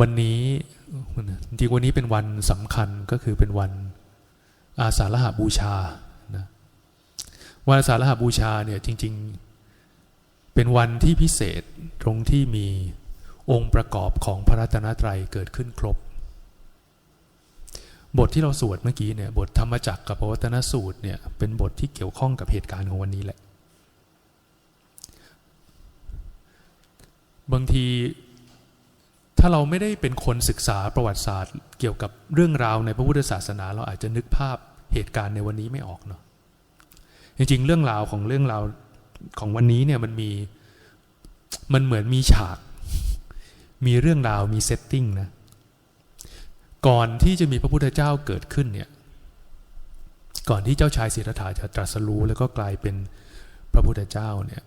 วันนี้จริงๆวันนี้เป็นวันสำคัญก็คือเป็นวันอาสาฬหบูชานะวันอาสาฬหบูชาเนี่ยจริง ๆ เป็นวันที่พิเศษตรงที่มีองค์ประกอบของพระรัตนตรัยเกิดขึ้นครบ บทที่เราสวดเมื่อกี้เนี่ยบทธรรมจักรกับปวัตนสูตรเนี่ยเป็นบทที่เกี่ยวข้องกับเหตุการณ์ของวันนี้แหละ บางที ถ้าเราไม่ได้เป็นคนศึกษาประวัติศาสตร์ เกี่ยวกับเรื่องราวในพระพุทธศาสนา เราอาจจะนึกภาพเหตุการณ์ในวันนี้ไม่ออกเนาะจริงๆ เรื่องราวของเรื่องราวของวันนี้เนี่ยมันมีมันเหมือนมีฉาก มีเรื่องราวมีเซตติ้งนะก่อนที่จะมีพระพุทธเจ้าเกิดขึ้นเนี่ยก่อนที่เจ้าชายสิทธัตถะจะตรัสรู้แล้วก็กลายเป็นพระพุทธเจ้าเนี่ย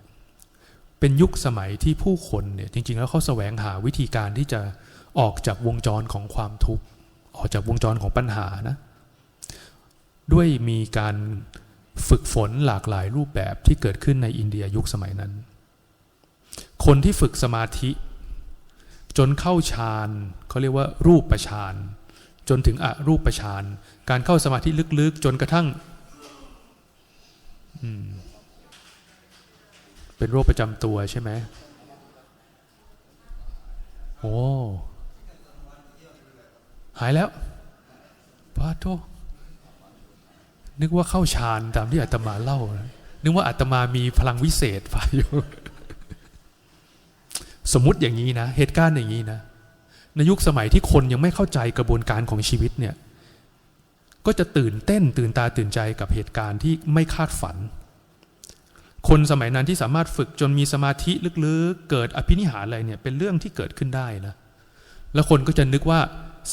เป็นยุคสมัยที่ผู้คนเนี่ยจริง ๆ แล้วเขาแสวงหาวิธีการที่จะออกจากวงจรของความทุกข์ออกจากวงจรของปัญหานะ ด้วยมีการฝึกฝนหลากหลายรูปแบบที่เกิดขึ้นในอินเดียยุคสมัยนั้น คนที่ฝึกสมาธิ จนเข้าฌานเขาเรียกว่ารูปประฌานจนถึงอรูปประฌานการเข้าสมาธิลึกๆ จนกระทั่ง เป็นโรคประจำตัวใช่ไหมโอ้หายแล้วพาโทนึกว่าเข้าฌานตามที่อาตมาเล่านะนึกว่าอาตมามีพลังวิเศษฝ่ายอยู่สมมติอย่างนี้นะ เหตุการณ์อย่างนี้นะ ในยุคสมัยที่คนยังไม่เข้าใจกระบวนการของชีวิตเนี่ย ก็จะตื่นเต้นตื่นตาตื่นใจกับเหตุการณ์ที่ไม่คาดฝัน คนสมัยนั้นที่สามารถฝึกจนมีสมาธิลึกๆ เกิดอภินิหารอะไรเนี่ยเป็นเรื่องที่เกิดขึ้นได้นะแล้วคนก็จะนึกว่า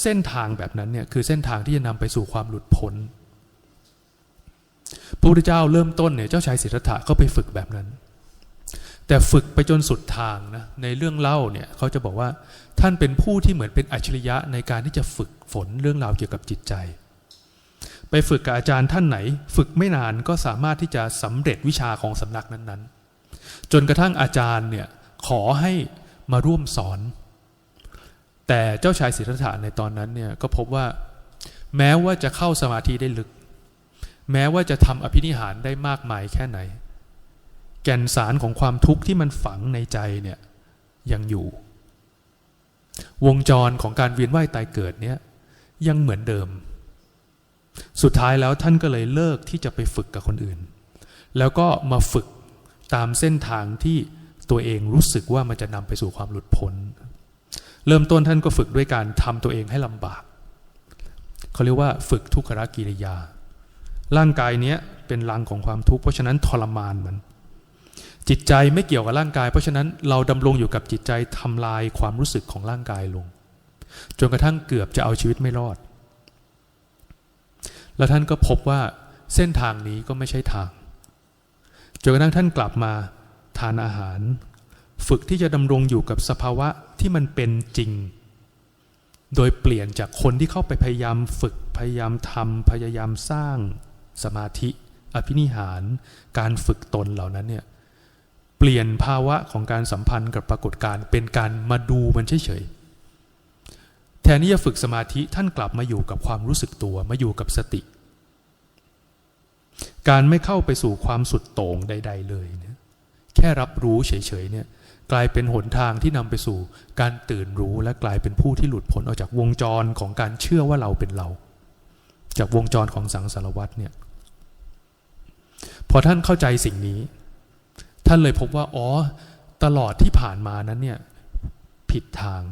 เส้นทางแบบนั้นเนี่ยคือเส้นทางที่จะนำไปสู่ความหลุดพ้นพระพุทธเจ้าเริ่มต้นเนี่ยเจ้าชายสิทธัตถะก็ไปฝึกแบบนั้น แต่ฝึกไปจนสุดทางนะในเรื่องเล่าเนี่ยเขาจะบอกว่าท่านเป็นผู้ที่เหมือนเป็นอัจฉริยะในการที่จะฝึกฝนเรื่องราวเกี่ยวกับจิตใจ ไปฝึกกับอาจารย์ท่านไหน ฝึกไม่นานก็สามารถที่จะสำเร็จวิชาของสำนักนั้นๆ จนกระทั่งอาจารย์เนี่ยขอให้มาร่วมสอน แต่เจ้าชายสิทธัตถะในตอนนั้นเนี่ยก็พบว่าแม้ว่าจะเข้าสมาธิได้ลึก แม้ว่าจะทำอภินิหารได้มากมายแค่ไหน แก่นสารของความทุกข์ที่มันฝังในใจเนี่ยยังอยู่ วงจรของการเวียนว่ายตายเกิดเนี่ยยังเหมือนเดิม สุดท้ายแล้วท่านก็เลยเลิกที่จะไปฝึกกับคนอื่น แล้วก็มาฝึกตามเส้นทางที่ตัวเองรู้สึกว่ามันจะนำไปสู่ความหลุดพ้น เริ่มต้นท่านก็ฝึกด้วยการทำตัวเองให้ลำบาก เขาเรียกว่าฝึกทุกขกิริยา ร่างกายเนี้ยเป็นรังของความทุกข์เพราะฉะนั้นทรมานมัน จิตใจไม่เกี่ยวกับร่างกาย เพราะฉะนั้นเราดำรงอยู่กับจิตใจทำลายความรู้สึกของร่างกายลง จนกระทั่งเกือบจะเอาชีวิตไม่รอด แล้วท่านก็พบว่าเส้นทางนี้ก็ไม่ใช่ทางจนกระทั่งท่านกลับมาทานอาหาร ฝึกที่จะดำรงอยู่กับสภาวะที่มันเป็นจริง โดยเปลี่ยนจากคนที่เข้าไปพยายามฝึกพยายามทำพยายามสร้างสมาธิ อภินิหาร การฝึกตนเหล่านั้นเนี่ยเปลี่ยนภาวะของการสัมพันธ์กับปรากฏการณ์เป็นการมาดูมันเฉยๆ แทนที่จะฝึกสมาธิท่านกลับมาอยู่กับความรู้สึกตัวมาอยู่กับสติ การไม่เข้าไปสู่ความสุดโต่งใด ๆ เลยเนี่ยแค่รับรู้เฉยๆเนี่ยกลายเป็นหนทางที่นำไปสู่การตื่นรู้และกลายเป็นผู้ที่หลุดพ้นออกจากวงจรของการเชื่อว่าเราเป็นเรา จากวงจรของสังสารวัตเนี่ยพอท่านเข้าใจสิ่งนี้ ท่านเลยพบว่าอ๋อตลอดที่ผ่านมานั้นเนี่ยผิดทาง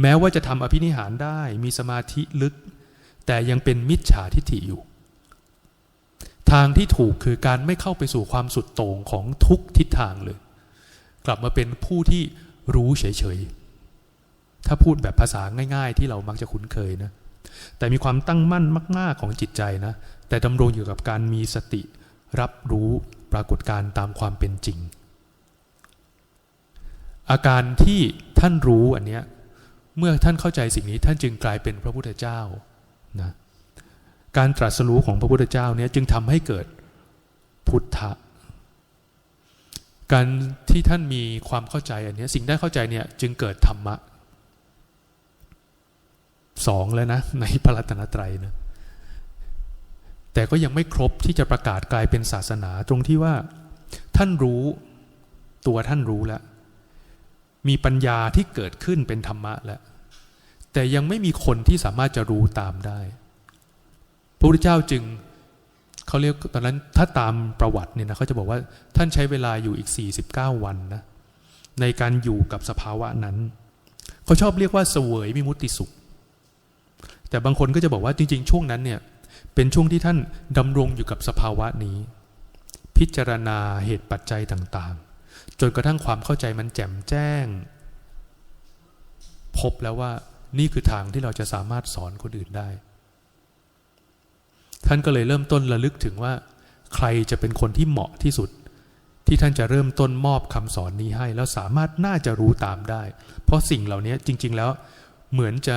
แม้ว่าจะทำอภินิหารได้มีสมาธิลึก แต่ยังเป็นมิจฉาทิฏฐิอยู่ ทางที่ถูกคือการไม่เข้าไปสู่ความสุดโต่งของทุกทิศทางเลย กลับมาเป็นผู้ที่รู้เฉยๆ ถ้าพูดแบบภาษาง่าย ๆ ที่เรามักจะคุ้นเคยนะ แต่มีความตั้งมั่นมากๆของจิตใจนะ แต่ดำรงอยู่กับการมีสติ รับรู้ปรากฏการณ์ตามความเป็นจริง อาการที่ท่านรู้อันเนี้ย เมื่อท่านเข้าใจสิ่งนี้ท่านจึงกลายเป็นพระพุทธเจ้านะการตรัสรู้ของพระพุทธเจ้าเนี่ยจึงทำให้เกิดพุทธะการที่ท่านมีความเข้าใจอันนี้สิ่งได้เข้าใจเนี่ยจึงเกิดธรรมะสองแล้วนะในพระรัตนตรัยนะแต่ก็ยังไม่ครบที่จะประกาศกลายเป็นศาสนา ตรงที่ว่าท่านรู้ตัวท่านรู้แล้ว มีปัญญาที่เกิดขึ้นเป็นธรรมะแล้ว แต่ยังไม่มีคนที่สามารถจะรู้ตามได้ พระพุทธเจ้าจึงเขาเรียกตอนนั้นถ้าตามประวัติเนี่ยนะเขาจะบอกว่าท่านใช้เวลาอยู่อีก 49 วันนะในการอยู่กับสภาวะนั้น เขาชอบเรียกว่าเสวยมิมุติสุข แต่บางคนก็จะบอกว่าจริง ๆ ช่วงนั้นเนี่ยเป็นช่วงที่ท่านดำรงอยู่กับสภาวะนี้ พิจารณาเหตุปัจจัยต่างๆ จนกระทั่งความเข้าใจมันแจ่มแจ้ง พบแล้วว่านี่คือทางที่เราจะสามารถสอนคนอื่นได้ ท่านก็เลยเริ่มต้นระลึกถึงว่า ใครจะเป็นคนที่เหมาะที่สุด ที่ท่านจะเริ่มต้นมอบคำสอนนี้ให้ แล้วสามารถน่าจะรู้ตามได้ เพราะสิ่งเหล่านี้จริง ๆ แล้วเหมือนจะ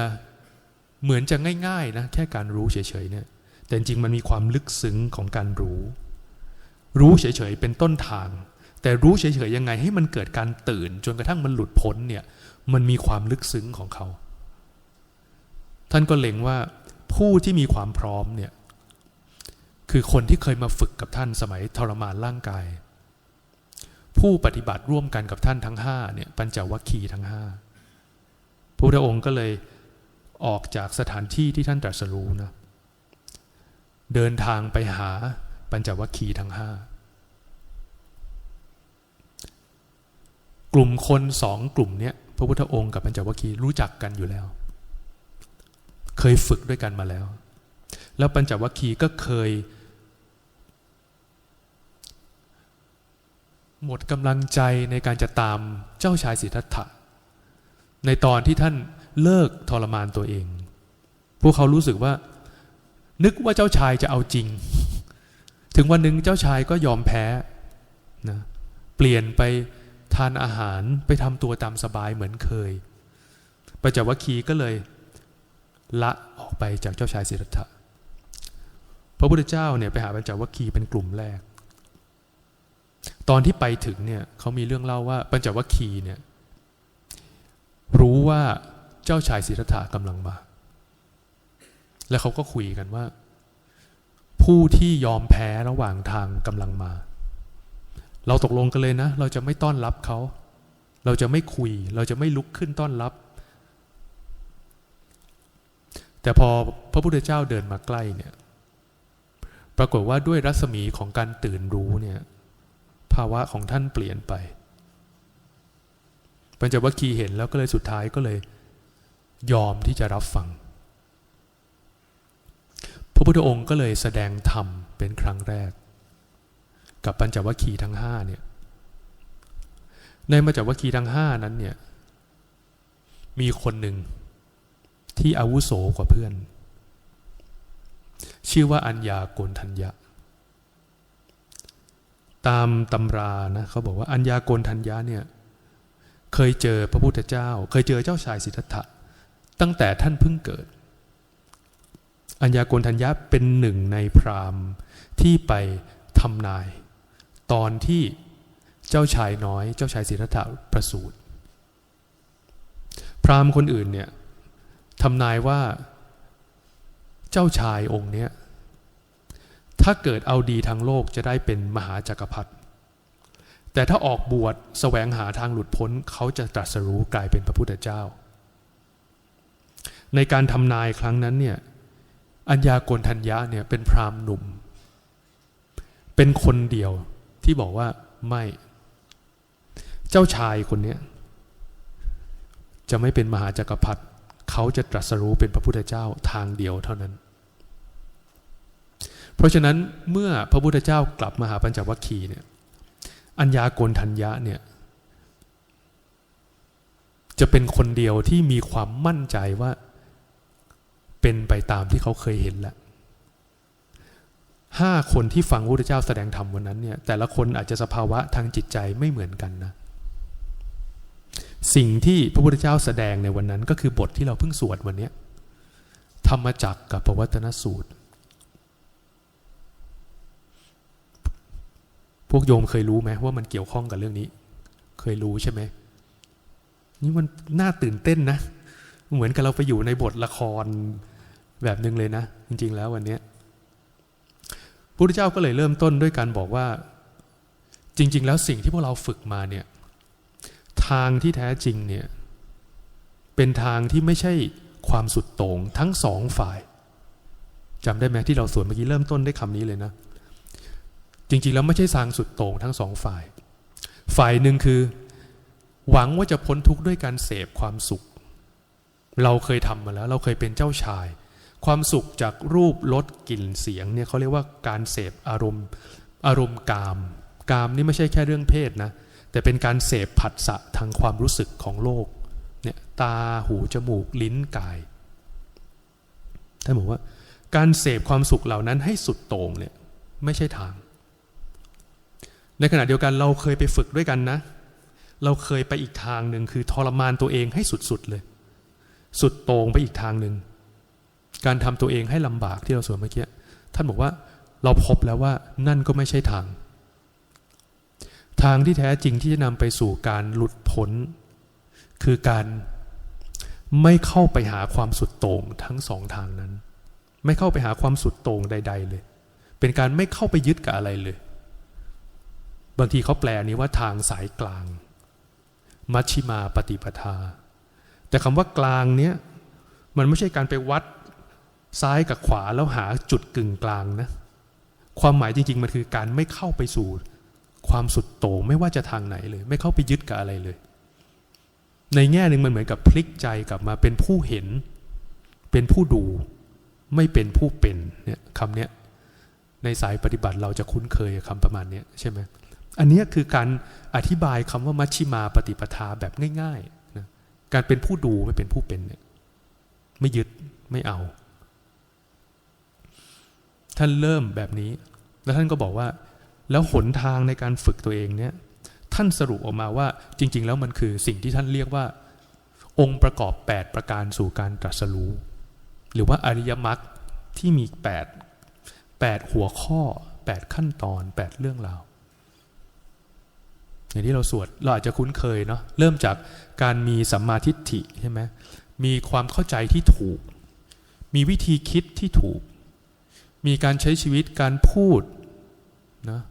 เหมือนจะง่ายๆนะแค่การรู้เฉยๆเนี่ยแต่จริงมันมีความลึกซึ้งของการรู้ รู้เฉยๆเป็นต้นทาง แต่รู้เฉยๆยังไงให้มันเกิดการตื่น จนกระทั่งมันหลุดพ้นเนี่ยมันมีความลึกซึ้งของเขา ท่านก็เล็งว่าผู้ที่มีความพร้อมเนี่ยคือคนที่เคยมาฝึกกับท่านสมัยทรมานร่างกาย ผู้ปฏิบัติร่วมกันกับท่านทั้งห้าเนี่ยปัญจวัคคีย์ทั้งห้าพระพุทธองค์ก็เลยออกจากสถานที่ที่ท่านตรัสรู้นะเดินทางไปหาปัญจวัคคีย์ทั้งห้า กลุ่มคนสองกลุ่มเนี้ยพระพุทธองค์กับปัญจวัคคีย์รู้จักกันอยู่แล้ว เคยฝึกด้วยกันมาแล้ว แล้วปัญจวัคคีย์ก็เคย หมดกำลังใจในการจะตามเจ้าชายสิทธัตถะ ในตอนที่ท่านเลิกทรมานตัวเอง พวกเขารู้สึกว่า นึกว่าเจ้าชายจะเอาจริง ถึงวันหนึ่งเจ้าชายก็ยอมแพ้นะเปลี่ยนไป ทานอาหารไปทำตัวตามสบายเหมือนเคยปัญจวัคคีย์ก็เลยละออกไปจากเจ้าชายสิทธัตถะพระพุทธเจ้าเนี่ยไปหาปัญจวัคคีย์เป็นกลุ่มแรก ตอนที่ไปถึงเนี่ยเขามีเรื่องเล่าว่าปัญจวัคคีย์เนี่ยรู้ว่าเจ้าชายสิทธัตถะกำลังมา แล้วเขาก็คุยกันว่า ผู้ที่ยอมแพ้ระหว่างทางกำลังมา เราตกลงกันเลยนะ เราจะไม่ต้อนรับเขา เราจะไม่คุย เราจะไม่ลุกขึ้นต้อนรับ แต่พอพระพุทธเจ้าเดินมาใกล้เนี่ย ปรากฏว่าด้วยรัศมีของการตื่นรู้เนี่ย ภาวะของท่านเปลี่ยนไปปัญจวัคคีย์เห็นแล้วก็เลยสุดท้ายก็เลย ยอมที่จะรับฟัง พระพุทธองค์ก็เลยแสดงธรรมเป็นครั้งแรก กับปัญจวัคคีย์ทั้งห้าเนี่ยในปัญจวัคคีย์ทั้งห้านั้นเนี่ยมีคนหนึ่งที่อาวุโสกว่าเพื่อน ชื่อว่าอัญญาโกนทัญญะ ตามตำรานะเขาบอกว่าอัญญาโกนทัญญะเนี่ยเคยเจอพระพุทธเจ้า เคยเจอเจ้าชายสิทธัตถะตั้งแต่ท่านเพิ่งเกิด อัญญาโกนทัญญะเป็นหนึ่งในพราหมณ์ที่ไปทำนาย ตอนที่เจ้าชายน้อย เจ้าชายสิทธัตถะประสูติพราหมณ์คนอื่นเนี่ยทำนายว่าเจ้าชายองค์เนี้ยถ้าเกิดเอาดีทางโลกจะได้เป็นมหาจักรพรรดิแต่ถ้าออกบวชแสวงหาทางหลุดพ้น เขาจะตรัสรู้กลายเป็นพระพุทธเจ้า ในการทำนายครั้งนั้นเนี่ยอัญญาโกณทัญญะเนี่ยเป็นพราหมณ์หนุ่ม เป็นคนเดียว ที่บอกว่าไม่ เจ้าชายคนนี้จะไม่เป็นมหาจักรพรรดิเขาจะตรัสรู้เป็นพระพุทธเจ้าทางเดียวเท่านั้น เพราะฉะนั้นเมื่อพระพุทธเจ้ากลับมาหาปัญจวัคคีย์เนี่ยอัญญาโกณทัญญะเนี่ยจะเป็นคนเดียวที่มีความมั่นใจว่าเป็นไปตามที่เขาเคยเห็นแล้ว ห้าคนที่ฟังพระพุทธเจ้าแสดงธรรมวันนั้นเนี่ยแต่ละคนอาจจะสภาวะทางจิตใจไม่เหมือนกันนะสิ่งที่พระพุทธเจ้าแสดงในวันนั้นก็คือบทที่เราเพิ่งสวดวันนี้ธรรมจักกับปวัตนสูตรพพวกโยมเคยรู้ไหมว่ามันเกี่ยวข้องกับเรื่องนี้ เคยรู้ใช่ไหมนี่มันน่าตื่นเต้นนะ เหมือนกับเราไปอยู่ในบทละครแบบหนึ่งเลยนะ จริง ๆ แล้ววันนี้ พระพุทธเจ้าก็เลยเริ่มต้นด้วยการบอกว่า จริง ๆ แล้วสิ่งที่พวกเราฝึกมาเนี่ยทางที่แท้จริงเนี่ยเป็นทางที่ไม่ใช่ความสุดโต่งทั้งสองฝ่ายจำได้ไหมที่เราสวนเมื่อกี้เริ่มต้นด้วยคำนี้เลยนะ จริง ๆ แล้วไม่ใช่ทางสุดโต่งทั้งสองฝ่าย ฝ่ายหนึ่งคือ หวังว่าจะพ้นทุกข์ด้วยการเสพความสุข เราเคยทำมาแล้ว เราเคยเป็นเจ้าชาย ความสุขจากรูปรสกลิ่นเสียงเนี่ยเขาเรียกว่าการเสพอารมณ์อารมณ์กาม กามนี่ไม่ใช่แค่เรื่องเพศนะ แต่เป็นการเสพผัสสะทางความรู้สึกของโลกเนี่ยตาหูจมูกลิ้นกายท่านบอกว่า การเสพความสุขเหล่านั้นให้สุดโต่งเนี่ยไม่ใช่ทาง ในขณะเดียวกันเราเคยไปฝึกด้วยกันนะ เราเคยไปอีกทางหนึ่งคือทรมานตัวเองให้สุดๆเลย สุดโต่งไปอีกทางหนึ่ง การทำตัวเองให้ลำบากที่เราสวนเมื่อกี้ท่านบอกว่าเราพบแล้วว่านั่นก็ไม่ใช่ทาง ทางที่แท้จริงที่จะนำไปสู่การหลุดพ้น คือการไม่เข้าไปหาความสุดโต่งทั้งสองทางนั้น ไม่เข้าไปหาความสุดโต่งใด ๆ เลย เป็นการไม่เข้าไปยึดกับอะไรเลย บางทีเขาแปลนี้ว่าทางสายกลาง มัชชิมาปฏิปทา แต่คำว่ากลางเนี้ยมันไม่ใช่การไปวัด ซ้ายกับขวาแล้วหาจุดกึ่งกลางนะ ความหมายจริง ๆ มันคือการไม่เข้าไปสู่ ความสุดโต่งไม่ว่าจะทางไหนเลย ไม่เข้าไปยึดกับอะไรเลย ในแง่หนึ่งมันเหมือนกับพลิกใจกลับมาเป็นผู้เห็น เป็นผู้ดู ไม่เป็นผู้เป็นเนี่ยคำเนี้ยในสายปฏิบัติเราจะคุ้นเคยคำประมาณนี้ใช่ไหมอันนี้คือการอธิบายคำว่ามัชชิมาปฏิปทาแบบง่ายๆนะการเป็นผู้ดูไม่เป็นผู้เป็นเนี่ยไม่ยึดไม่เอา ท่านเริ่มแบบนี้ แล้วท่านก็บอกว่า แล้วหนทางในการฝึกตัวเองเนี่ย ท่านสรุปออกมาว่าจริง ๆ แล้วมันคือสิ่งที่ท่านเรียกว่า องค์ประกอบ 8 ประการสู่การตรัสรู้ หรือว่าอริยมรรคที่มี 8 8 หัวข้อ 8 ขั้นตอน 8 เรื่องราวอย่างที่เราสวดเราอาจจะคุ้นเคยเนาะเริ่มจากการมีสัมมาทิฏฐิใช่ไหมมีความเข้าใจที่ถูก มีวิธีคิดที่ถูก มีการใช้ชีวิตการพูดนะ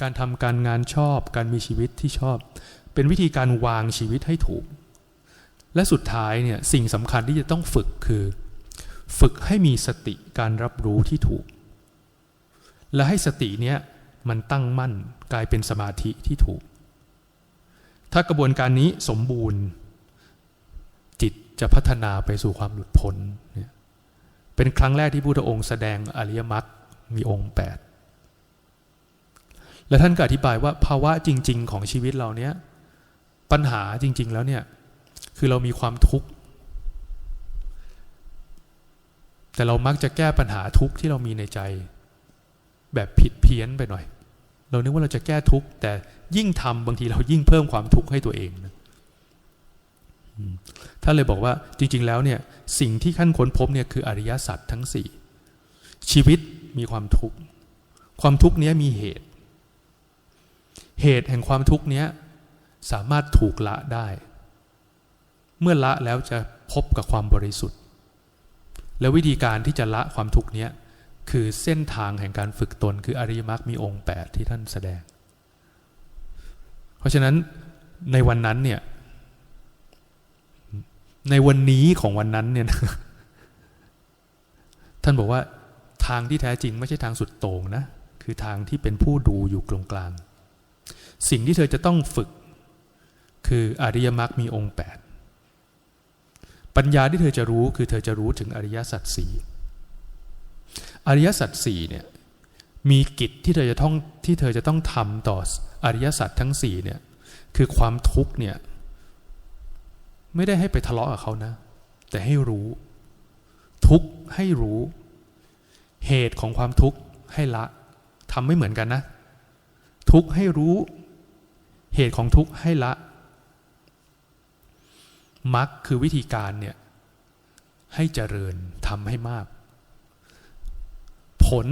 การทำการงานชอบ การมีชีวิตที่ชอบ เป็นวิธีการวางชีวิตให้ถูก และสุดท้ายเนี่ยสิ่งสำคัญที่จะต้องฝึกคือ ฝึกให้มีสติการรับรู้ที่ถูก และให้สติเนี้ยมันตั้งมั่นกลายเป็นสมาธิที่ถูก ถ้ากระบวนการนี้สมบูรณ์ จิตจะพัฒนาไปสู่ความหลุดพ้นเนี่ย เป็นครั้งแรกที่พุทธองค์แสดงอริยมรรคมีองค์ 8 และท่านก็อธิบายว่าภาวะจริง ๆ ของชีวิตเราเนี้ยปัญหาจริง ๆ แล้วเนี่ย คือเรามีความทุกข์ แต่เรามักจะแก้ปัญหาทุกข์ที่เรามีในใจ แบบผิดเพี้ยนไปหน่อย เรานึกว่าเราจะแก้ทุกข์แต่ยิ่งทำบางทีเรายิ่งเพิ่มความทุกข์ให้ตัวเองนะท่านเลยบอกว่าจริง ๆ แล้วเนี่ย สิ่งที่ขั้นค้นพบเนี่ยคืออริยสัจทั้งสี่ชีวิตมีความทุกข์ความทุกข์นี้มีเหตุ เหตุแห่งความทุกข์นี้สามารถถูกละได้ เมื่อละแล้วจะพบกับความบริสุทธิ์ และวิธีการที่จะละความทุกข์นี้คือเส้นทางแห่งการฝึกตนคืออริยมรรคมีองค์ 8 ที่ท่านแสดง เพราะฉะนั้นในวันนั้นเนี่ย ในวันนี้ของวันนั้นเนี่ยท่านบอกว่าทางที่แท้จริงไม่ใช่ทางสุดโต่งนะ คือทางที่เป็นผู้ดูอยู่ตรงกลาง สิ่งที่เธอจะต้องฝึก คืออริยมรรคมีองค์ 8 ปัญญาที่เธอจะรู้คือเธอจะรู้ถึงอริยสัจสี่อริยสัจสี่เนี่ยมีกิจที่เธอจะต้องที่เธอจะต้องทำต่ออริยสัจทั้งสี่เนี่ยคือความทุกข์เนี่ย ไม่ได้ให้ไปทะเลาะกับเขานะ แต่ให้รู้ ทุกข์ให้รู้ เหตุของความทุกข์ให้ละทำไม่เหมือนกันนะ ทุกข์ให้รู้ เหตุของทุกข์ให้ละมรรคคือวิธีการเนี่ยให้เจริญทำให้มาก ผล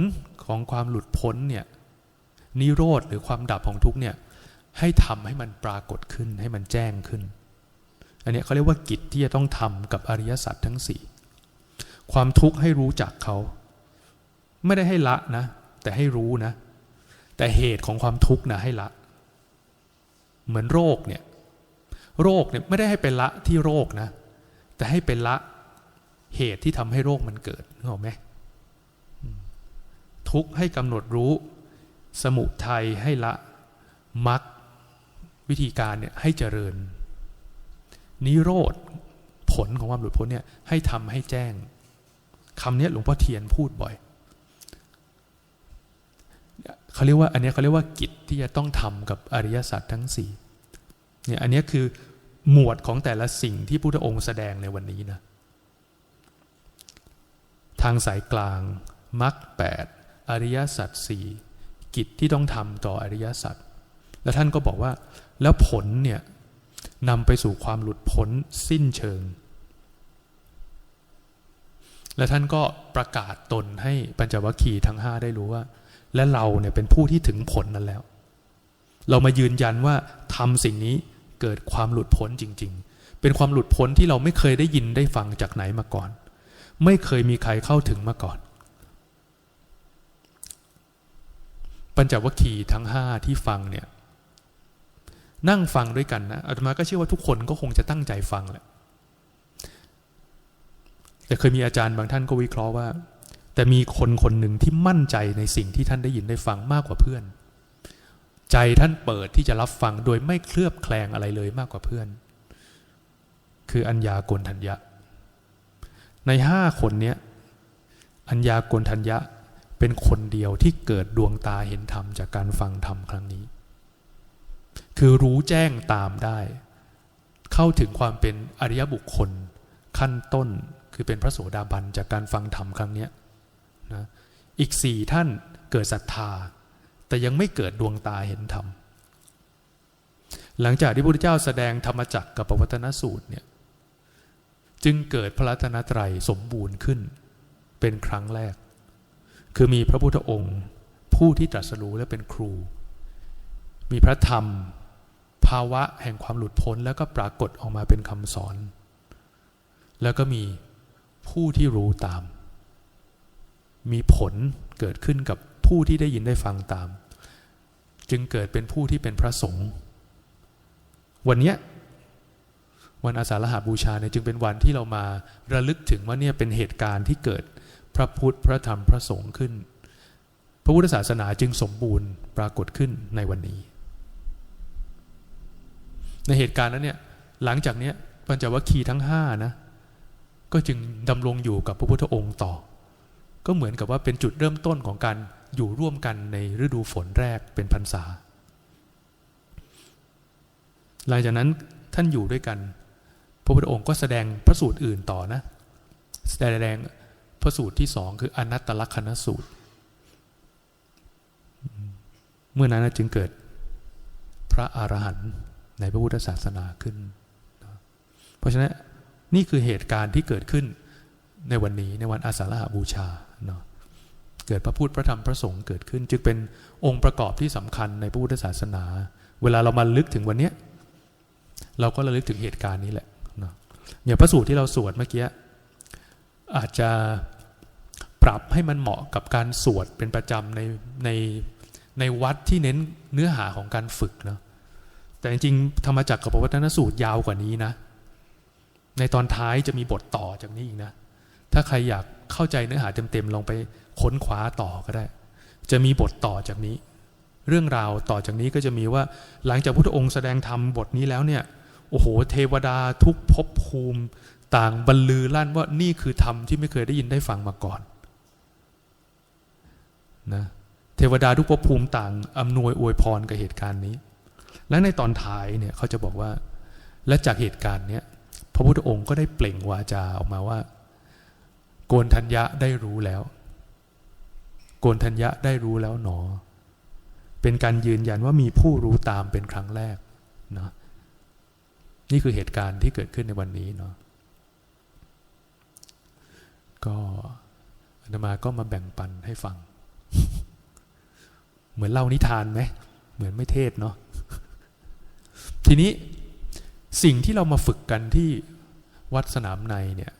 ของความหลุดพ้นเนี่ยนิโรธหรือความดับของทุกเนี่ยให้ทำให้มันปรากฏขึ้นให้มันแจ้งขึ้น อันนี้เขาเรียกว่ากิจที่จะต้องทำกับอริยสัจทั้งสี่ความทุกข์ให้รู้จักเขา ไม่ได้ให้ละนะ แต่ให้รู้นะ แต่เหตุของความทุกข์นะให้ละ เหมือนโรคเนี่ย โรคเนี่ยไม่ได้ให้เป็นละที่โรคนะ แต่ให้เป็นละเหตุที่ทำให้โรคมันเกิดนึกออกไหมทุกข์ให้กำหนดรู้ สมุทัยให้ละมักวิธีการเนี่ยให้เจริญ นิโรธผลของความหลุดพ้นเนี่ยให้ทำให้แจ้งคำนี้หลวงพ่อเทียนพูดบ่อยเขาเรียกว่าอันนี้เขาเรียกว่ากิจที่จะต้องทำกับอริยสัจทั้งสี่เนี่ยอันนี้คือหมวดของแต่ละสิ่งที่พุทธองค์แสดงในวันนี้นะทางสายกลางมรรคแปดอริยสัจสี่กิจที่ต้องทำต่ออริยสัจแล้วท่านก็บอกว่าแล้วผลเนี่ย นำไปสู่ความหลุดพ้นสิ้นเชิง และท่านก็ประกาศตนให้ปัญจวัคคีย์ทั้งห้าได้รู้ว่า และเราเนี่ยเป็นผู้ที่ถึงผลนั้นแล้ว เรามายืนยันว่าทำสิ่งนี้เกิดความหลุดพ้นจริง ๆ เป็นความหลุดพ้นที่เราไม่เคยได้ยินได้ฟังจากไหนมาก่อน ไม่เคยมีใครเข้าถึงมาก่อน ปัญจวัคคีย์ทั้งห้าที่ฟังเนี่ย นั่งฟังด้วยกันนะอาตมาก็เชื่อว่าทุกคนก็คงจะตั้งใจฟังแหละแต่เคยมีอาจารย์บางท่านก็วิเคราะห์ว่า แต่มีคนคนหนึ่งที่มั่นใจในสิ่งที่ท่านได้ยินได้ฟังมากกว่าเพื่อน ใจท่านเปิดที่จะรับฟังโดยไม่เคลือบแคลงอะไรเลยมากกว่าเพื่อน คืออัญญากณทัญญะ ในห้าคนนี้อัญญากณทัญญะเป็นคนเดียวที่เกิดดวงตาเห็นธรรมจากการฟังธรรมครั้งนี้ คือรู้แจ้งตามได้ เข้าถึงความเป็นอริยบุคคล ขั้นต้นคือเป็นพระโสดาบันจากการฟังธรรมครั้งนี้นะอีกสี่ท่านเกิดศรัทธา แต่ยังไม่เกิดดวงตาเห็นธรรม หลังจากที่พระพุทธเจ้าแสดงธรรมจักรกับปวัตนสูตรเนี่ยจึงเกิดพระรัตนตรัยสมบูรณ์ขึ้น เป็นครั้งแรก คือมีพระพุทธองค์ ผู้ที่ตรัสรู้และเป็นครู มีพระธรรม ภาวะแห่งความหลุดพ้นแล้วก็ปรากฏออกมาเป็นคำสอน แล้วก็มีผู้ที่รู้ตาม มีผลเกิดขึ้นกับผู้ที่ได้ยินได้ฟังตาม จึงเกิดเป็นผู้ที่เป็นพระสงฆ์วันนี้วันอาสาฬหาบูชาเนี่ยจึงเป็นวันที่เรามาระลึกถึงว่าเนี่ยเป็นเหตุการณ์ที่เกิดพระพุทธพระธรรมพระสงฆ์ขึ้น พระพุทธศาสนาจึงสมบูรณ์ปรากฏขึ้นในวันนี้ ในเหตุการณ์นั้นเนี่ยหลังจากนี้ปัญจวัคคีย์ทั้งห้านะก็จึงดำรงอยู่กับพระพุทธองค์ต่อ ก็เหมือนกับว่าเป็นจุดเริ่มต้นของการอยู่ร่วมกันในฤดูฝนแรกเป็นพรรษา หลังจากนั้นท่านอยู่ด้วยกัน พระพุทธองค์ก็แสดงพระสูตรอื่นต่อนะ แสดงพระสูตรที่สองคืออนัตตลักษณสูตร เมื่อนั้นจึงเกิดพระอรหันต์ ในพระพุทธศาสนาขึ้นเพราะฉะนั้นนี่คือเหตุการณ์ที่เกิดขึ้นในวันนี้ในวันอาสาฬหาบูชาเนาะเกิดพระพุทธพระธรรมพระสงฆ์เกิดขึ้น จึงเป็นองค์ประกอบที่สำคัญในพระพุทธศาสนา เวลาเรามาลึกถึงวันนี้เราก็ระลึกถึงเหตุการณ์นี้แหละเนาะอย่างพระสูตรที่เราสวดเมื่อกี้อาจจะปรับให้มันเหมาะกับการสวดเป็นประจำในในในวัดที่เน้นเนื้อหาของการฝึกเนาะ แต่จริงๆธรรมจักรกับปวัตนสูตรยาวกว่านี้นะ ในตอนท้ายจะมีบทต่อจากนี้อีกนะ ถ้าใครอยากเข้าใจเนื้อหาเต็มๆลองไปค้นคว้าต่อก็ได้ จะมีบทต่อจากนี้ เรื่องราวต่อจากนี้ก็จะมีว่าหลังจากพุทธองค์แสดงธรรมบทนี้แล้วเนี่ยโอ้โห เทวดาทุกภพภูมิต่างบรรลือลั่นว่านี่คือธรรมที่ไม่เคยได้ยินได้ฟังมาก่อนนะเทวดาทุกภพภูมิต่างอำนวยอวยพรกับเหตุการณ์นี้ และในตอนท้ายเนี่ยเขาจะบอกว่า และจากเหตุการณ์เนี้ยพระพุทธองค์ก็ได้เปล่งวาจาออกมาว่า โกนทัญญะได้รู้แล้ว โกนทัญญะได้รู้แล้วหนอ เป็นการยืนยันว่ามีผู้รู้ตามเป็นครั้งแรกเนาะนี่คือเหตุการณ์ที่เกิดขึ้นในวันนี้เนาะก็อนามาก็มาแบ่งปันให้ฟัง เหมือนเล่านิทานไหม เหมือนไม่เทศเนาะ ทีนี้สิ่งที่เรามาฝึกกันที่วัดสนามในเนี่ย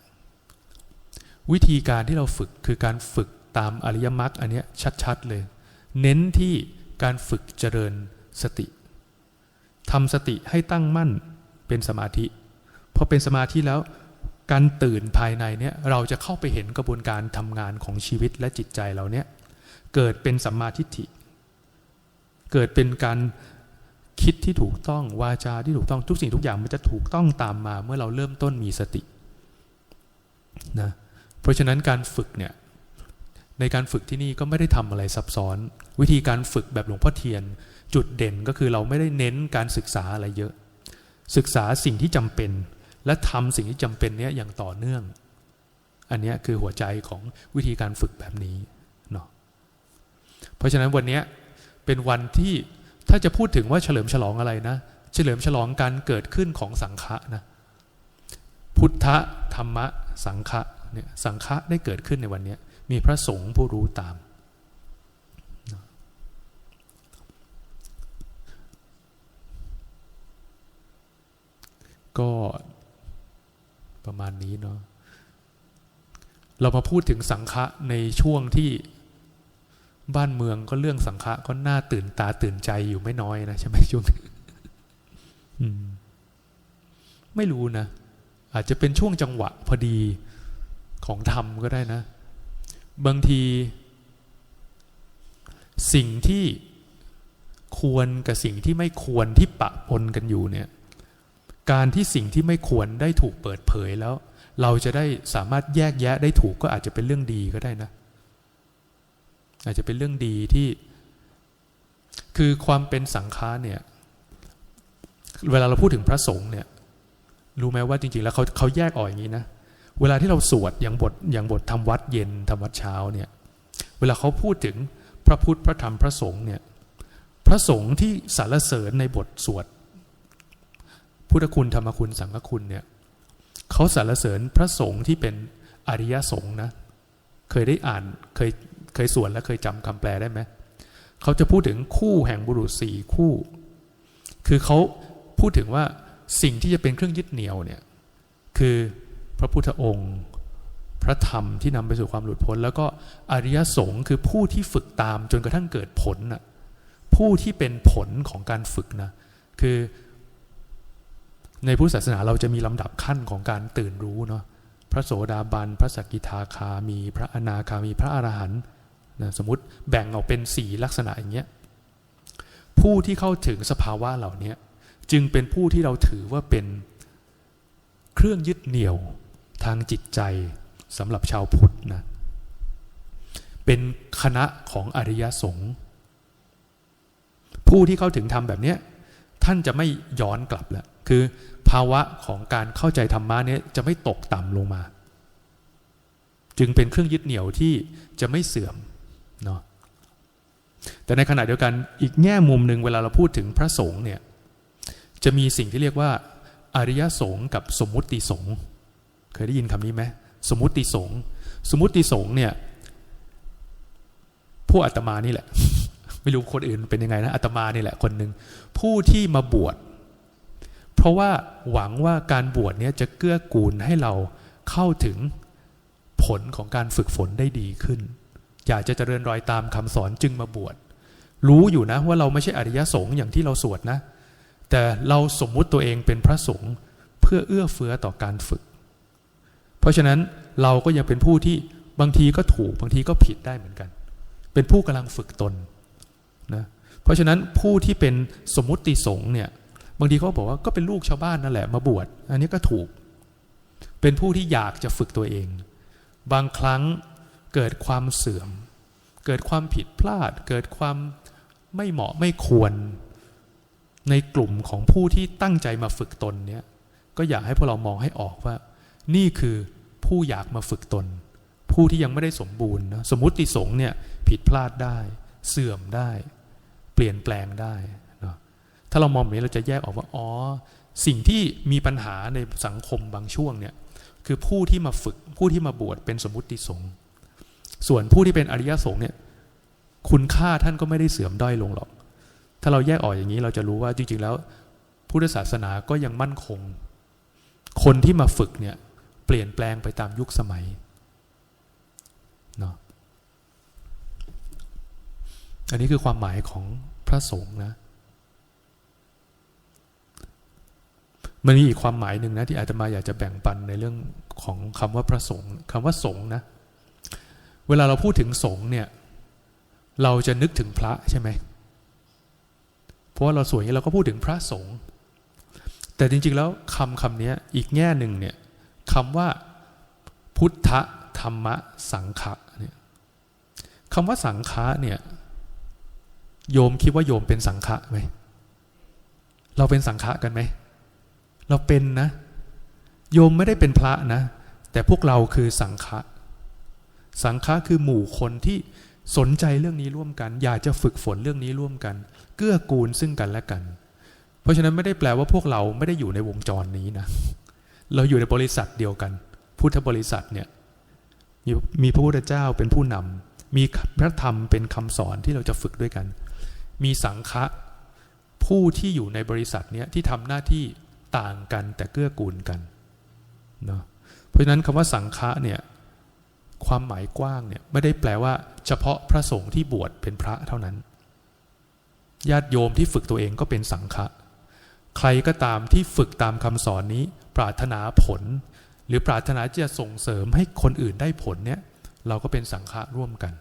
วิธีการที่เราฝึกคือการฝึกตามอริยมรรคอันเนี้ยชัดๆเลย เน้นที่การฝึกเจริญสติทำสติให้ตั้งมั่นเป็นสมาธิพอเป็นสมาธิแล้วการตื่นภายในเนี่ยเราจะเข้าไปเห็นกระบวนการทำงานของชีวิตและจิตใจเราเนี่ยเกิดเป็นสัมมาทิฏฐิ เกิดเป็นการ คิดที่ถูกต้องวาจาที่ถูกต้องทุกสิ่งทุกอย่างมันจะถูกต้องตามมาเมื่อเราเริ่มต้นมีสตินะเพราะฉะนั้นการฝึกเนี่ยในการฝึกที่นี่ก็ไม่ได้ทำอะไรซับซ้อน วิธีการฝึกแบบหลวงพ่อเทียน จุดเด่นก็คือเราไม่ได้เน้นการศึกษาอะไรเยอะ ศึกษาสิ่งที่จำเป็น และทำสิ่งที่จำเป็นเนี้ยอย่างต่อเนื่อง อันเนี้ยคือหัวใจของวิธีการฝึกแบบนี้เนาะเพราะฉะนั้นวันเนี้ยเป็นวันที่ ถ้าจะพูดถึงว่าเฉลิมฉลองอะไรนะ เฉลิมฉลองการเกิดขึ้นของสังฆะนะ พุทธธรรมะสังฆะเนี่ยสังฆะได้เกิดขึ้นในวันนี้มีพระสงฆ์ผู้รู้ตาม ก็ประมาณนี้เนาะเรามาพูดถึงสังฆะในช่วงที่ บ้านเมืองก็เรื่องสังฆะก็น่าตื่นตาตื่นใจอยู่ไม่น้อยนะใช่ไหมช่วงนี้ไม่รู้นะ อาจจะเป็นช่วงจังหวะพอดีของธรรมก็ได้นะ บางที สิ่งที่ควรกับสิ่งที่ไม่ควรที่ปะปนกันอยู่เนี่ย การที่สิ่งที่ไม่ควรได้ถูกเปิดเผยแล้ว เราจะได้สามารถแยกแยะได้ถูกก็อาจจะเป็นเรื่องดีก็ได้นะ อาจจะเป็นเรื่องดีที่ คือความเป็นสังฆาเนี่ย เวลาเราพูดถึงพระสงฆ์เนี่ย รู้ไหมว่าจริงๆ แล้วเขาเขาแยกออกอย่างนี้นะ เวลาที่เราสวดอย่างบทอย่างบททำวัดเย็นทำวัดเช้าเนี่ย เวลาเขาพูดถึงพระพุทธพระธรรมพระสงฆ์เนี่ย พระสงฆ์ที่สรรเสริญในบทสวด พุทธคุณธรรมคุณสังฆคุณเนี่ยเขาสรรเสริญพระสงฆ์ที่เป็นอริยสงฆ์นะ เคยได้อ่านเคย เคยสวดและเคยจำคำแปลได้ไหมเขาจะพูดถึงคู่แห่งบุรุษสี่คู่ คือเขาพูดถึงว่าสิ่งที่จะเป็นเครื่องยึดเหนี่ยวเนี่ยคือพระพุทธองค์ พระธรรมที่นำไปสู่ความหลุดพ้น แล้วก็อริยสงฆ์คือผู้ที่ฝึกตามจนกระทั่งเกิดผลน่ะผู้ที่เป็นผลของการฝึกนะคือในพุทธศาสนาเราจะมีลำดับขั้นของการตื่นรู้เนาะพระโสดาบัน พระสกิทาคามี พระอนาคามี พระอรหันต์ นะสมมติแบ่งออกเป็นสี่ลักษณะอย่างเงี้ยผู้ที่เข้าถึงสภาวะเหล่านี้จึงเป็นผู้ที่เราถือว่าเป็นเครื่องยึดเหนี่ยวทางจิตใจสำหรับชาวพุทธนะเป็นคณะของอริยสงฆ์ผู้ที่เข้าถึงธรรมแบบนี้ท่านจะไม่ย้อนกลับแล้วคือภาวะของการเข้าใจธรรมะเนี้ยจะไม่ตกต่ำลงมา จึงเป็นเครื่องยึดเหนี่ยวที่จะไม่เสื่อม เนาะแต่ในขณะเดียวกันอีกแง่มุมหนึ่งเวลาเราพูดถึงพระสงฆ์เนี่ยจะมีสิ่งที่เรียกว่า อริยสงฆ์กับสมมุติสงฆ์เคยได้ยินคำนี้ไหมสมมุติสงฆ์สมมุติสงฆ์เนี่ยผู้อาตมานี่แหละ ไม่รู้คนอื่นเป็นยังไงนะอาตมานี่แหละคนหนึ่งผู้ที่มาบวช เพราะว่าหวังว่าการบวชเนี้ยจะเกื้อกูลให้เราเข้าถึงผลของการฝึกฝนได้ดีขึ้น อยากจะเจริญรอยตามคำสอนจึงมาบวช รู้อยู่นะว่าเราไม่ใช่อริยสงฆ์อย่างที่เราสวดนะ แต่เราสมมุติตัวเองเป็นพระสงฆ์เพื่อเอื้อเฟื้อต่อการฝึก เพราะฉะนั้นเราก็ยังเป็นผู้ที่บางทีก็ถูกบางทีก็ผิดได้เหมือนกัน เป็นผู้กำลังฝึกตนนะเพราะฉะนั้นผู้ที่เป็นสมมุติสงฆ์เนี่ยบางทีเขาบอกว่าก็เป็นลูกชาวบ้านนั่นแหละมาบวช อันนี้ก็ถูก เป็นผู้ที่อยากจะฝึกตัวเอง บางครั้ง เกิดความเสื่อม เกิดความผิดพลาด เกิดความไม่เหมาะไม่ควร ในกลุ่มของผู้ที่ตั้งใจมาฝึกตนเนี่ยก็อยากให้พวกเรามองให้ออกว่า นี่คือผู้อยากมาฝึกตน ผู้ที่ยังไม่ได้สมบูรณ์นะสมมติสงฆ์เนี่ยผิดพลาดได้ เสื่อมได้ เปลี่ยนแปลงได้นะถ้าเรามองแบบนี้เราจะแยกออกว่าอ๋อสิ่งที่มีปัญหาในสังคมบางช่วงเนี่ยคือผู้ที่มาฝึกผู้ที่มาบวชเป็นสมมติสงฆ์ ส่วนผู้ที่เป็นอริยสงฆ์เนี่ย คุณค่าท่านก็ไม่ได้เสื่อมด้อยลงหรอก ถ้าเราแยกออกอย่างนี้เราจะรู้ว่าจริงๆ แล้วพุทธศาสนาก็ยังมั่นคง คนที่มาฝึกเนี่ย เปลี่ยนแปลงไปตามยุคสมัยเนาะอันนี้คือความหมายของพระสงฆ์นะ มันมีอีกความหมายหนึ่งนะที่อาตมาอยากจะแบ่งปันในเรื่องของคำว่าพระสงฆ์คำว่าสงฆ์นะ เวลาเราพูดถึงสงฆ์เนี่ย เราจะนึกถึงพระใช่ไหมเพราะว่าเราสวยอย่างนี้เราก็พูดถึงพระสงฆ์แต่จริงๆแล้วคำคำนี้อีกแง่หนึ่งเนี่ยคำว่าพุทธธรรมสังฆะเนี่ยคำว่าสังฆะเนี่ยโยมคิดว่าโยมเป็นสังฆะไหม เราเป็นสังฆะกันไหม เราเป็นนะ โยมไม่ได้เป็นพระนะ แต่พวกเราคือสังฆะ สังฆะคือหมู่คนที่สนใจเรื่องนี้ร่วมกัน อยากจะฝึกฝนเรื่องนี้ร่วมกัน เกื้อกูลซึ่งกันและกัน เพราะฉะนั้นไม่ได้แปลว่าพวกเราไม่ได้อยู่ในวงจรนี้นะ เราอยู่ในบริษัทเดียวกัน พุทธบริษัทเนี่ยมีมีพระพุทธเจ้าเป็นผู้นำมีพระธรรมเป็นคำสอนที่เราจะฝึกด้วยกัน มีสังฆะผู้ที่อยู่ในบริษัทเนี้ยที่ทำหน้าที่ต่างกันแต่เกื้อกูลกันเนาะเพราะฉะนั้นคำว่าสังฆะเนี่ย ความหมายกว้างเนี่ยไม่ได้แปลว่า เฉพาะพระสงฆ์ที่บวชเป็นพระเท่านั้น ญาติโยมที่ฝึกตัวเองก็เป็นสังฆะใครก็ตามที่ฝึกตามคำสอนนี้ ปรารถนาผล หรือปรารถนาจะส่งเสริมให้คนอื่นได้ผลเนี่ยเราก็เป็นสังฆะร่วมกัน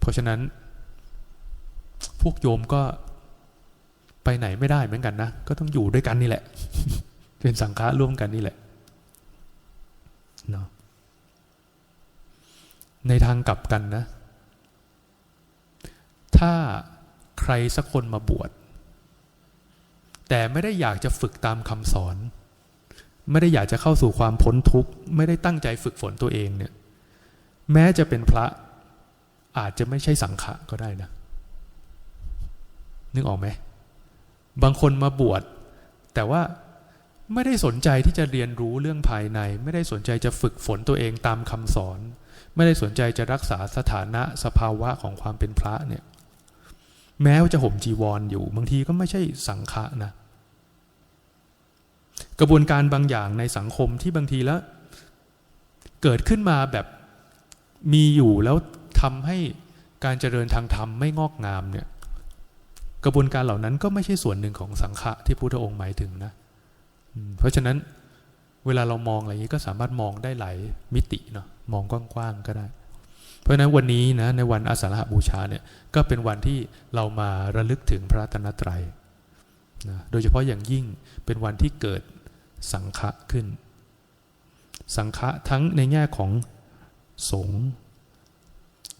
เพราะฉะนั้น พวกโยมก็ไปไหนไม่ได้เหมือนกันนะ ก็ต้องอยู่ด้วยกันนี่แหละ เป็นสังฆะร่วมกันนี่แหละ เนาะในทางกลับกันนะ ถ้าใครสักคนมาบวช แต่ไม่ได้อยากจะฝึกตามคำสอน ไม่ได้อยากจะเข้าสู่ความพ้นทุกข์ ไม่ได้ตั้งใจฝึกฝนตัวเองเนี่ย แม้จะเป็นพระอาจจะไม่ใช่สังฆะก็ได้นะ นึกออกไหม บางคนมาบวชแต่ว่า ไม่ได้สนใจที่จะเรียนรู้เรื่องภายใน ไม่ได้สนใจจะฝึกฝนตัวเองตามคำสอน ไม่ได้สนใจจะรักษาสถานะสภาวะของความเป็นพระเนี่ยแม้ว่าจะห่มจีวรออยู่ บางทีก็ไม่ใช่สังฆะนะ กระบวนการบางอย่างในสังคมที่บางทีแล้ว เกิดขึ้นมาแบบมีอยู่แล้วทำให้การเจริญทางธรรมไม่งอกงามเนี่ย กระบวนการเหล่านั้นก็ไม่ใช่ส่วนหนึ่งของสังฆะที่พุทธองค์หมายถึงนะ เพราะฉะนั้นเวลาเรามองอะไรอย่างนี้ก็สามารถมองได้หลายมิติเนาะมองกว้างๆก็ได้ เพราะฉะนั้นวันนี้นะในวันอาสาฬหบูชาเนี่ยก็เป็นวันที่เรามาระลึกถึงพระรัตนตรัยนะโดยเฉพาะอย่างยิ่งเป็นวันที่เกิดสังฆะขึ้น สังฆะทั้งในแง่ของสงฆ์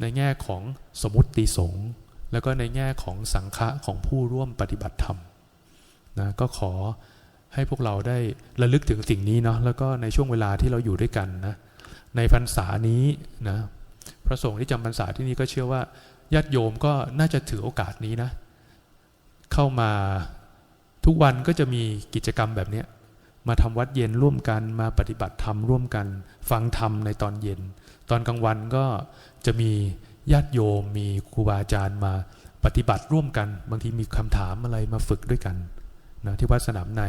ในแง่ของสมมติสงฆ์แล้วก็ในแง่ของสังฆะของผู้ร่วมปฏิบัติธรรมนะก็ขอ ให้พวกเราได้ระลึกถึงสิ่งนี้เนาะแล้วก็ในช่วงเวลาที่เราอยู่ด้วยกันนะในพรรษานี้นะพระสงฆ์ที่จำพรรษาที่นี่ก็เชื่อว่าญาติโยมก็น่าจะถือโอกาสนี้นะเข้ามาทุกวันก็จะมีกิจกรรมแบบนี้มาทำวัดเย็นร่วมกันมาปฏิบัติธรรมร่วมกัน ฟังธรรมในตอนเย็น ตอนกลางวันก็จะมีญาติโยมมีครูบาอาจารย์มาปฏิบัติร่วมกัน บางทีมีคำถามอะไรมาฝึกด้วยกัน นะที่วัดสนามใน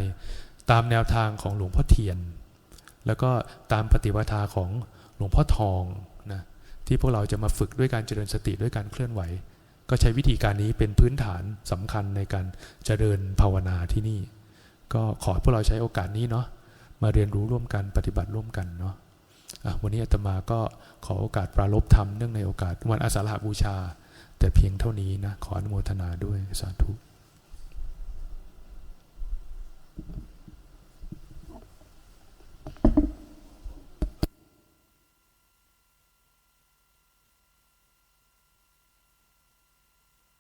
ตามแนวทางของหลวงพ่อเทียน แล้วก็ตามปฏิปทาของหลวงพ่อทองนะที่พวกเราจะมาฝึกด้วยการเจริญสติด้วยการเคลื่อนไหว ก็ใช้วิธีการนี้เป็นพื้นฐานสำคัญในการเจริญภาวนาที่นี่ ก็ขอพวกเราใช้โอกาสนี้เนาะมาเรียนรู้ร่วมกันปฏิบัติร่วมกันเนาะวันนี้อาตมาก็ขอโอกาสปราลบธรรมเนื่องในโอกาสวันอาสาฬหบูชา แต่เพียงเท่านี้นะขออนุโมทนาด้วยสาธุ